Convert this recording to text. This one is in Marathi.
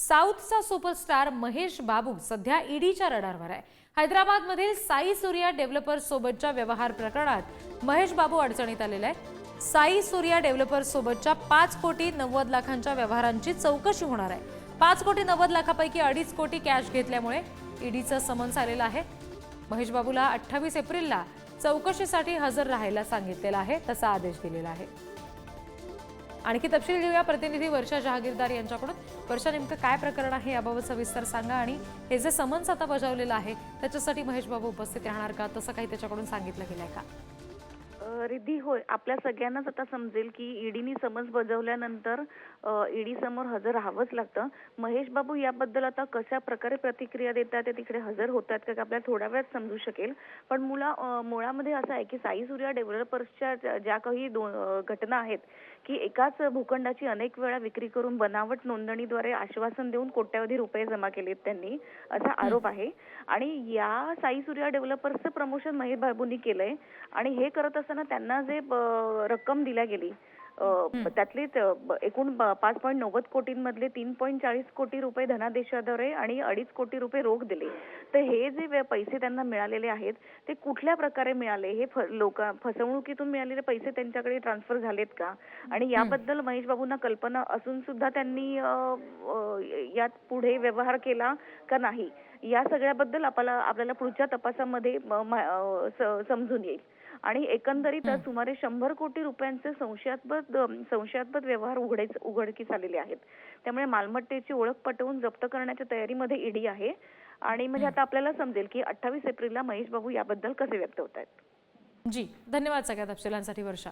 साऊथचा सुपरस्टार महेश बाबू सध्या ईडीच्या रडारवर आहे. हैदराबादमधील साई सूर्या डेव्हलपर्स सोबतच्या व्यवहार प्रकरणात महेश बाबू अडचणीत आलेला आहे साई सूर्या डेव्हलपर्स सोबतच्या पाच कोटी नव्वद लाखांच्या व्यवहारांची चौकशी होणार आहे. पाच कोटी नव्वद लाखापैकी अडीच कोटी कॅश घेतल्यामुळे ईडीचं समन्स आलेलं आहे. महेश बाबूला अठ्ठावीस एप्रिलला चौकशीसाठी हजर राहायला सांगितलेलं आहे तसा आदेश दिलेला आहे. आणखी तपशील घेऊया. प्रतिनिधी वर्षा जहागीरदार यांच्याकडून. वर्षा नेमकं काय प्रकरण आहे याबाबत सविस्तर सांगा आणि हे जे समन्स आता बजावलेलं आहे त्याच्यासाठी महेश बाबू उपस्थित राहणार का? तसं काही त्याच्याकडून सांगितलं गेलंय का? रिद्धी होय. आपल्या सगळ्यांनाच आता समजेल की ईडीनी समज बजावल्यानंतर ईडी समोर हजर राहावंच लागतं. महेश बाबू याबद्दल आता कशा प्रकारे प्रतिक्रिया देतात ते तिकडे हजर होतात का आपल्याला थोड्या वेळात समजू शकेल. पण मुला मुळामध्ये असं आहे की साई सूर्या डेव्हलपर्सच्या ज्या- ज्या काही दोन घटना आहेत की एकाच भूखंडाची अनेक वेळा विक्री करून बनावट नोंदणीद्वारे आश्वासन देऊन कोट्यावधी रुपये जमा केलेत त्यांनी असा आरोप आहे. आणि या साई सूर्या डेव्हलपर्सचं प्रमोशन महेश बाबूंनी केलंय. आणि हे करत असताना त्यांना जे रक्कम दिल्या गेली त्यातले एकूण पाच पॉईंट नव्वद कोटींमधले तीन पॉईंट चाळीस कोटी रुपये धनादेशाद्वारे आणि अडीच कोटी रुपये रोख दिले. तर हे जे पैसे त्यांना मिळालेले आहेत ते कुठल्या प्रकारे मिळाले? हे लोक फसवणुकीतून मिळालेले पैसे त्यांच्याकडे ट्रान्सफर झालेत का? आणि याबद्दल महेश बाबूंना कल्पना असून सुद्धा त्यांनी यात पुढे व्यवहार केला का नाही? या सगळ्याबद्दल आपल्याला आपल्याला पुढच्या तपासामध्ये समजून येईल. आणि एकंदरीत सुमारे शंभर कोटी रुपयांचे संशयास्पद संशयास्पद व्यवहार उघडायच उघडकीस आलेले आहेत. त्यामुळे मालमत्तेची ओळख पटवून जप्त करण्याच्या तयारीमध्ये ईडी आहे. आणि म्हणजे आता आपल्याला समजेल की अठ्ठावीस एप्रिलला महेश बाबू याबद्दल कसे व्यक्त होत आहेत? जी धन्यवाद सगळ्या तपशिलांसाठी वर्षा.